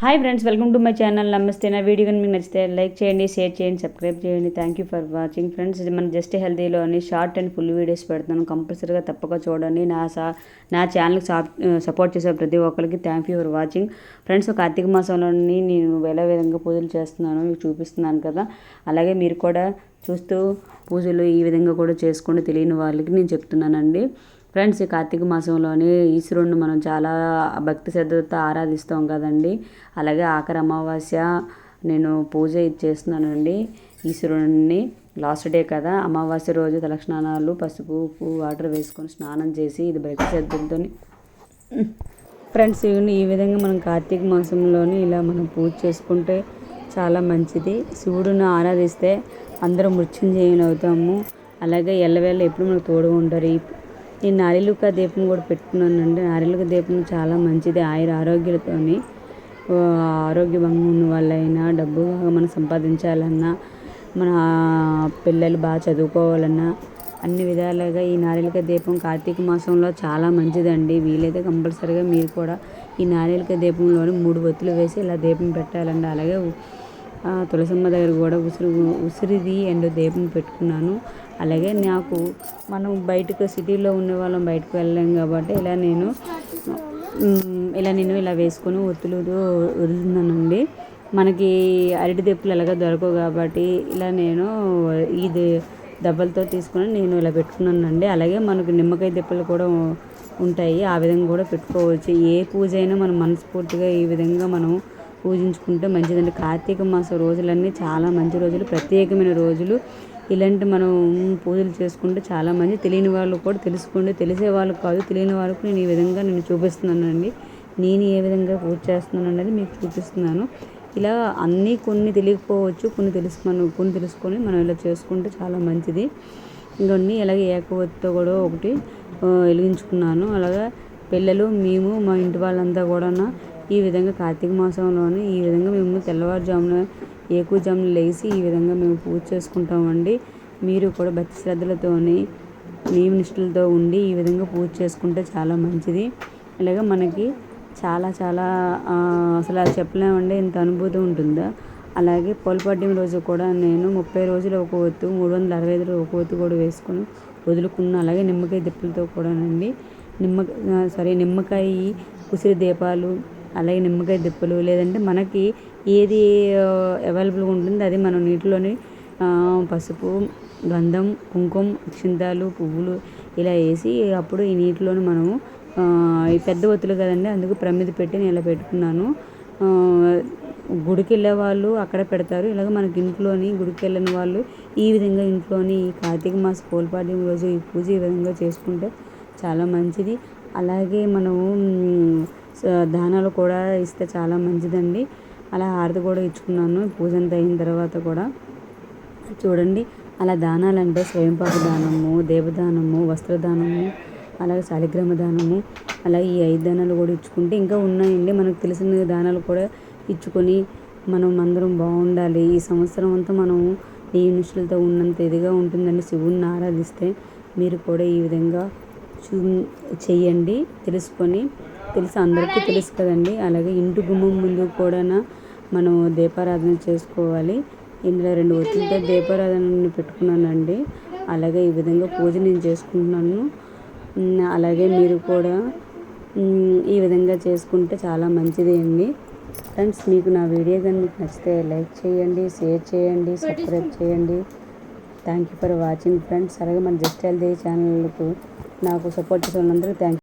Hi friends welcome to my channel నమస్తే నా video మీకు నచ్చితే లైక్ చేయండి షేర్ చేయండి సబ్స్క్రైబ్ చేయండి. Thank you for watching friends మన జస్ట్ హెల్తీలోని షార్ట్ అండ్ ఫుల్ వీడియోస్ పెడతాను. కంపల్సరీగా తప్పక చూడండి. నా సా నా ఛానల్కి సపోర్ట్ చేసే ప్రతి ఒక్కరికి thank you for watching friends Karthika మాసంలోని నేను వేల విధంగా పూజలు చేస్తున్నాను. మీకు చూపిస్తున్నాను కదా. అలాగే మీరు కూడా చూస్తూ పూజలు ఈ విధంగా కూడా చేసుకోండి తెలియని వాళ్ళకి నేను చెప్తున్నానండి. ఫ్రెండ్స్ ఈ కార్తీక మాసంలోని ఈశ్వరుడిని మనం చాలా భక్తి శ్రద్ధలతో ఆరాధిస్తాం కదండి. అలాగే ఆఖరి అమావాస్య నేను పూజ ఇచ్చేస్తున్నానండి ఈశ్వరుడిని లాస్ట్ డే కదా అమావాస్య రోజు తలస్నానాలు పసుపు ఉప్పు వాటర్ వేసుకొని స్నానం చేసి ఇది భక్తి శ్రద్ధలతో ఫ్రెండ్స్ ఈ విధంగా మనం కార్తీక మాసంలోని ఇలా మనం పూజ చేసుకుంటే చాలా మంచిది. శివుడిని ఆరాధిస్తే అందరూ మృత్యుంజయులు అవుతాము అలాగే ఎల్లవేళ ఎప్పుడు మనకు తోడుగా ఉంటారు. ఈ నారిలుక దీపం కూడా పెట్టుకున్నానండి. నారిలుక దీపం చాలా మంచిది. ఆయుర ఆరోగ్యాలతోని ఆరోగ్య భంగం ఉన్న వాళ్ళైనా డబ్బు మనం సంపాదించాలన్నా మన పిల్లలు బాగా చదువుకోవాలన్నా అన్ని విధాలుగా ఈ నారిలిక దీపం కార్తీక మాసంలో చాలా మంచిదండి. వీలైతే కంపల్సరీగా మీరు కూడా ఈ నారిలిక దీపంలోని మూడు ఒత్తులు వేసి ఇలా దీపం పెట్టాలండి. అలాగే తులసమ్మ దగ్గర కూడా ఉసిరి ఉసిరిది అండ్ దీపం పెట్టుకున్నాను. అలాగే నాకు మనం బయటకు సిటీలో ఉన్న వాళ్ళం బయటకు వెళ్ళలేం కాబట్టి ఇలా నేను ఇలా నేను ఇలా వేసుకొని ఒత్తులు వదులుతున్నానండి మనకి అరటి దెప్పులు ఎలాగ దొరకవు కాబట్టి ఇలా నేను ఇది దెబ్బలతో తీసుకొని నేను ఇలా పెట్టుకున్నానండి. అలాగే మనకు నిమ్మకాయ దెప్పలు కూడా ఉంటాయి ఆ విధంగా కూడా పెట్టుకోవచ్చు. ఏ పూజ అయినా మనం మనస్ఫూర్తిగా ఈ విధంగా మనం పూజించుకుంటే మంచిదండి. కార్తీక మాసం రోజులన్నీ చాలా మంచి రోజులు ప్రత్యేకమైన రోజులు. ఇలాంటి మనం పూజలు చేసుకుంటే చాలా మంది తెలియని వాళ్ళు కూడా తెలుసుకోండి. తెలిసే వాళ్ళు కాదు తెలియని వాళ్ళకు నేను ఈ విధంగా నేను చూపిస్తున్నానండి. నేను ఏ విధంగా పూజ చేస్తున్నాను అనేది మీకు చూపిస్తున్నాను. ఇలా అన్నీ కొన్ని తెలియకపోవచ్చు కొన్ని తెలుసుకొని కొన్ని తెలుసుకొని మనం ఇలా చేసుకుంటే చాలా మంచిది. ఇంకొన్ని ఇలాగే ఏకవత్తితో కూడా ఒకటి వెలిగించుకున్నాను. అలాగే పిల్లలు మేము మా ఇంటి వాళ్ళంతా కూడా ఈ విధంగా కార్తీక మాసంలోనే ఈ విధంగా మేము తెల్లవారుజామున ఏకుజామున లేచి ఈ విధంగా మేము పూజ చేసుకుంటామండి. మీరు కూడా భక్తి శ్రద్ధలతోని నియమ నిష్ఠలతో ఉండి ఈ విధంగా పూజ చేసుకుంటే చాలా మంచిది. ఇలాగ మనకి చాలా చాలా అసలు అది చెప్పలేమండి. ఇంత అనుభూతి ఉంటుందా? అలాగే పోల్పాడ్యం రోజు కూడా నేను ముప్పై రోజులు ఒక ఒత్తు మూడు వందల అరవై ఐదు ఒక ఒత్తు కూడా వేసుకొని వదులుకున్న అలాగే నిమ్మకాయ దిప్పులతో కూడానండి. నిమ్మ సారీ నిమ్మకాయ ఉసిరి దీపాలు అలాగే నిమ్మకాయ దిప్పులు లేదంటే మనకి ఏది అవైలబుల్గా ఉంటుంది అది మనం నీటిలోని పసుపు గంధం కుంకుమ చింతాలు పువ్వులు ఇలా వేసి అప్పుడు ఈ నీటిలోని మనము ఈ పెద్ద ఒత్తులు కదండి అందుకు ప్రమిది పెట్టి నేను ఇలా పెట్టుకున్నాను. గుడికి వెళ్ళే వాళ్ళు అక్కడ పెడతారు. ఇలాగ మనకి ఇంట్లోని గుడికి వెళ్ళని వాళ్ళు ఈ విధంగా ఇంట్లోని ఈ కార్తీక మాస పోల్పాడ్యం రోజు ఈ పూజ ఈ విధంగా చేసుకుంటే చాలా మంచిది. అలాగే మనము దానాలు కూడా ఇస్తే చాలా మంచిదండి. అలా హారతి కూడా ఇచ్చుకున్నాను. పూజ అంతా అయిన తర్వాత కూడా. చూడండి అలా దానాలు అంటే స్వయంపాక దానము దేవదానము వస్త్రదానము అలాగే శాలిగ్రామ దానము అలా ఈ ఐదు దానాలు కూడా ఇచ్చుకుంటే ఇంకా ఉన్నాయండి. మనకు తెలిసిన దానాలు కూడా ఇచ్చుకొని మనం అందరం బాగుండాలి. ఈ సంవత్సరం అంతా మనం ఈ నిష్ఠలతో ఉన్నంత ఇదిగా ఉంటుందండి. శివుణ్ణి ఆరాధిస్తే మీరు కూడా ఈ విధంగా చూ చెయ్యండి తెలుసుకొని తెలుసు? అందరికీ తెలుసు కదండి. అలాగే ఇంటి గుమ్మం ముందు కూడా మనం దీపారాధన చేసుకోవాలి. ఇందులో రెండు ఒత్తులతో దీపారాధన పెట్టుకున్నానండి. అలాగే ఈ విధంగా పూజ నేను చేసుకుంటున్నాను. అలాగే మీరు కూడా ఈ విధంగా చేసుకుంటే చాలా మంచిది అండి. ఫ్రెండ్స్ మీకు నా వీడియో కానీ మీకు నచ్చితే లైక్ చేయండి షేర్ చేయండి సబ్స్క్రైబ్ చేయండి. Thank you for watching friends. అలాగే మన జస్ట్ హెల్తీ ఛానల్కు నాకు సపోర్ట్ చేసిన వాళ్ళందరూ థ్యాంక్